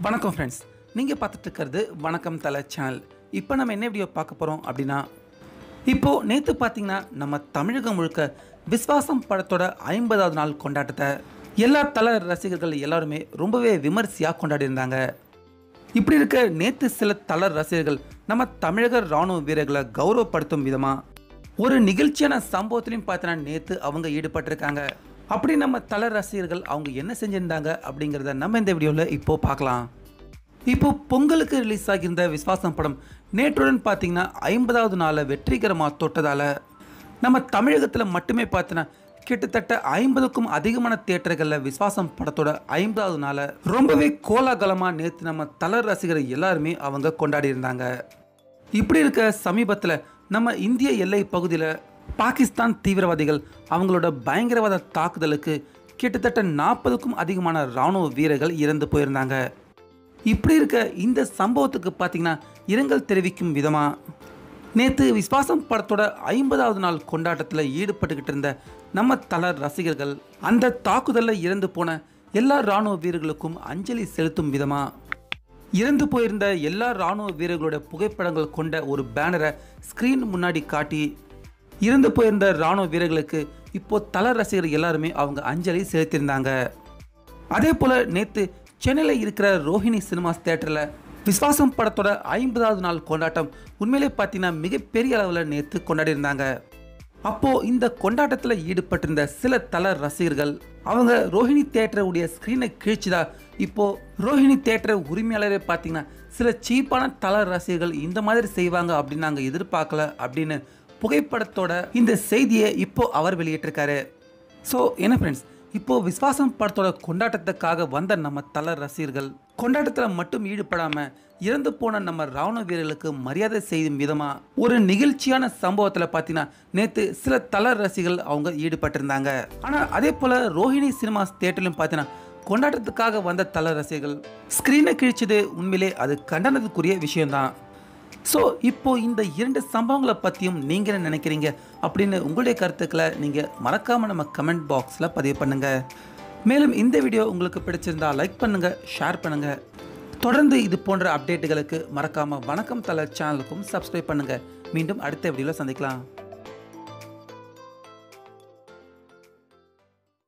வணக்கம் ஃப்ரெண்ட்ஸ் நீங்கள் பார்த்துட்டு இருக்கிறது வணக்கம் தலை சேனல் இப்போ நம்ம என்ன வீடியோ பார்க்க போகிறோம் அப்படின்னா இப்போது நேற்று பார்த்தீங்கன்னா நம்ம தமிழகம் முழுக்க விஸ்வாசம் படத்தோட ஐம்பதாவது நாள் கொண்டாட்டத்தை எல்லா தல ரசிகர்கள் எல்லாருமே ரொம்பவே விமர்சையாக கொண்டாடிருந்தாங்க இப்படி இருக்க நேற்று சில தல ரசிகர்கள் நம்ம தமிழக ராணுவ வீரர்களை கௌரவப்படுத்தும் விதமாக ஒரு நிகழ்ச்சியான சம்பவத்திலையும் பார்த்தீங்கன்னா நேற்று அவங்க ஈடுபட்டிருக்காங்க. அப்படி நம்ம தல ரசிகர்கள் அவங்க என்ன செஞ்சுருந்தாங்க அப்படிங்கிறத நம்ம இந்த வீடியோவில் இப்போது பார்க்கலாம். இப்போ பொங்கலுக்கு ரிலீஸ் ஆகியிருந்த விஸ்வாசம் படம் நேற்றுடன் பார்த்தீங்கன்னா ஐம்பதாவது நாளை வெற்றிகரமாக தொட்டதால் நம்ம தமிழகத்தில் மட்டுமே பார்த்தீங்கன்னா கிட்டத்தட்ட ஐம்பதுக்கும் அதிகமான தியேட்டர்களில் விஸ்வாசம் படத்தோட ஐம்பதாவது நாளை ரொம்பவே கோலாகலமாக நேற்று நம்ம தல ரசிகர் எல்லாருமே அவங்க கொண்டாடி இருந்தாங்க. இப்படி இருக்க சமீபத்தில் நம்ம இந்திய எல்லை பகுதியில் பாகிஸ்தான் தீவிரவாதிகள் அவங்களோட பயங்கரவாத தாக்குதலுக்கு கிட்டத்தட்ட நாற்பதுக்கும் அதிகமான இராணுவ வீரர்கள் இறந்து போயிருந்தாங்க. இப்படி இருக்க இந்த சம்பவத்துக்கு பார்த்தீங்கன்னா இரங்கல் தெரிவிக்கும் விதமாக நேற்று விஸ்வாசம் படத்தோட ஐம்பதாவது நாள் கொண்டாட்டத்தில் ஈடுபட்டுக்கிட்டு இருந்த நம்ம தல ரசிகர்கள் அந்த தாக்குதலில் இறந்து போன எல்லா இராணுவ வீரர்களுக்கும் அஞ்சலி செலுத்தும் விதமாக இறந்து போயிருந்த எல்லா இராணுவ வீரர்களோட புகைப்படங்கள் கொண்ட ஒரு பேனரை ஸ்க்ரீன் முன்னாடி காட்டி இறந்து போயிருந்த இராணுவ வீரர்களுக்கு இப்போ தல ரசிகர் எல்லாருமே அவங்க அஞ்சலி செலுத்தியிருந்தாங்க. அதே போல் நேற்று சென்னையில் இருக்கிற ரோஹிணி சினிமாஸ் தேட்டரில் விஸ்வாசம் படத்தோட ஐம்பதாவது நாள் கொண்டாட்டம் உண்மையிலே பார்த்தீங்கன்னா மிகப்பெரிய அளவில் நேற்று கொண்டாடியிருந்தாங்க. அப்போது இந்த கொண்டாட்டத்தில் ஈடுபட்டிருந்த சில தல ரசிகர்கள் அவங்க ரோஹிணி தேட்டருடைய ஸ்க்ரீனை கிழிச்சுதா? இப்போது ரோஹிணி தேட்டர் உரிமையாளரே பார்த்தீங்கன்னா சில சீப்பான தல ரசிகர்கள் இந்த மாதிரி செய்வாங்க அப்படின்னு நாங்கள் எதிர்பார்க்கல அப்படின்னு புகைப்படத்தோட இந்த செய்தியை இப்போ அவர் வெளியிட்டிருக்காரு. ஸோ என்ன ஃப்ரெண்ட்ஸ் இப்போ விஸ்வாசம் படத்தோட கொண்டாட்டத்துக்காக வந்த நம்ம தல ரசிகர்கள் கொண்டாட்டத்தில் மட்டும் ஈடுபடாம இறந்து போன நம்ம ராணுவ வீரர்களுக்கு மரியாதை செய்யும் விதமா ஒரு நிகழ்ச்சியான சம்பவத்தில் பார்த்தீங்கன்னா நேற்று சில தல ரசிகர்கள் அவங்க ஈடுபட்டிருந்தாங்க. ஆனால் அதே போல ரோஹிணி சினிமாஸ் தேட்டர்லையும் பார்த்தீங்கன்னா கொண்டாட்டத்துக்காக வந்த தல ரசிகர்கள் ஸ்க்ரீனை கிழிச்சது உண்மையிலே அது கண்டனத்துக்குரிய விஷயம்தான். ஸோ இப்போ இந்த இரண்டு சம்பவங்களை பற்றியும் நீங்கள் என்ன நினைக்கிறீங்க? அப்படின்னு உங்களுடைய கருத்துக்களை நீங்கள் மறக்காமல் நம்ம கமெண்ட் பாக்ஸில் பதிவு பண்ணுங்கள் மேலும் இந்த வீடியோ உங்களுக்கு பிடிச்சிருந்தா லைக் பண்ணுங்கள் ஷேர் பண்ணுங்கள் தொடர்ந்து இது போன்ற அப்டேட்டுகளுக்கு மறக்காமல் வணக்கம் தலை சேனலுக்கும் சப்ஸ்கிரைப் பண்ணுங்கள் மீண்டும் அடுத்த வீடியோவில் சந்திக்கலாம்.